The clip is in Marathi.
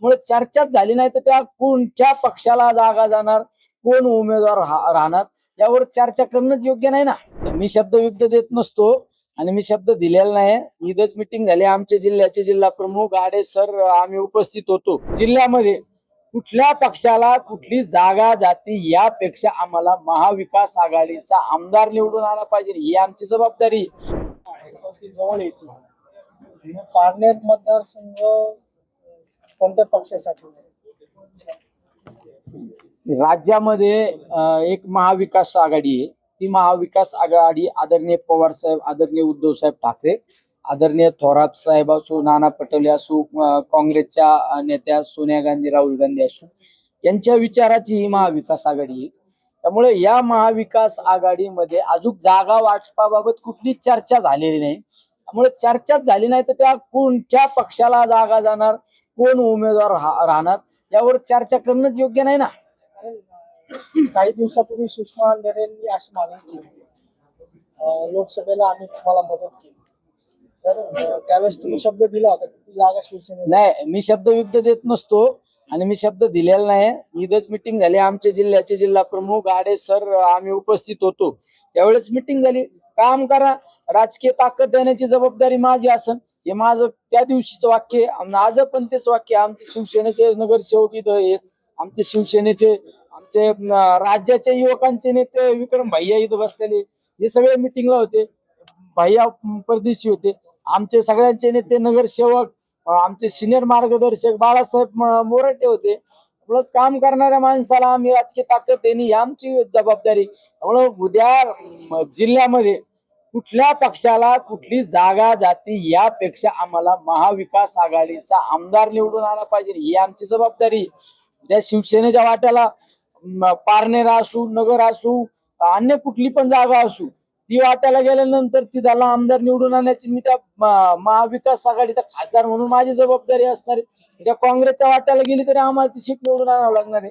त्यामुळे चर्चाच झाली नाही तर त्या कोणत्या पक्षाला जागा जाणार कोण उमेदवार राहणार यावर चर्चा करणंच योग्य नाही ना. मी शब्द विब्द देत नसतो आणि मी शब्द दिलेला नाही. इथंच मिटिंग झाली. आमच्या जिल्ह्याचे जिल्हा प्रमुख आडे सर आम्ही उपस्थित होतो. जिल्ह्यामध्ये कुठल्या पक्षाला कुठली जागा जाती यापेक्षा आम्हाला महाविकास आघाडीचा आमदार निवडून आला पाहिजे. ही आमची जबाबदारी जवळ येते पारनेर मतदारसंघ कोणत्या पक्षासाठी राज्यामध्ये एक महाविकास आघाडी आहे. ती महाविकास आघाडी आदरणीय पवार साहेब आदरणीय उद्धव साहेब ठाकरे आदरणीय थोरात साहेब असो नाना पटोले असो काँग्रेसच्या नेत्या सोनिया गांधी राहुल गांधी असो यांच्या विचाराची ही महाविकास आघाडी आहे. त्यामुळे या महाविकास आघाडीमध्ये अजून जागा वाटपाबाबत कुठलीच चर्चा झालेली नाही. त्यामुळे चर्चाच झाली नाही तर त्या कोणत्या पक्षाला जागा जाणार? कोण उमेदवार राह- राहणार? यावर चर्चा करणंच योग्य नाही ना? काही दिवसापूर्वी सुषमा अंधारेंनी अशी मागणी केली. लोकसभेला आम्ही तुम्हाला मदत केली. तर त्यावेळेस तुम्ही शब्द दिला होता जागा शिवसेनेला नाही मी शब्द विब्द देत नसतो आणि मी शब्द दिलेला नाही. इथंच मिटिंग झाली. आमच्या जिल्ह्याचे जिल्हा प्रमुख आडे सर आम्ही उपस्थित होतो. त्यावेळेस मिटिंग झाली. काम करा. राजकीय ताकद देण्याची जबाबदारी माझी असन. हे माझं त्या दिवशीचं वाक्य आज पण तेच वाक्य आमचे शिवसेनेचे नगरसेवक इथं आहेत. आमचे शिवसेनेचे आमचे राज्याच्या युवकांचे नेते विक्रम भैया इथं बसलेले. हे सगळे मिटिंगला होते. भैया परदेशी होते. आमचे सगळ्यांचे नेते नगरसेवक आमचे सिनियर मार्गदर्शक बाळासाहेब मोरटे होते. त्यामुळं काम करणाऱ्या माणसाला आम्ही राजकीय ताकद देणे ही आमची जबाबदारी त्यामुळं उद्या जिल्ह्यामध्ये कुठल्या पक्षाला कुठली जागा जाती यापेक्षा आम्हाला महाविकास आघाडीचा आमदार निवडून आला पाहिजे. ही आमची जबाबदारी त्या शिवसेनेच्या वाट्याला पारनेरा पारनेर असू नगर असू अन्य कुठली पण जागा असू ती वाट्याला गेल्यानंतर ती त्याला आमदार निवडून आणण्याची मी त्या महाविकास आघाडीचा खासदार म्हणून माझी जबाबदारी असणार आहे. त्या काँग्रेसच्या वाट्याला गेली तरी आम्हाला ती सीट निवडून आणावं लागणार आहे.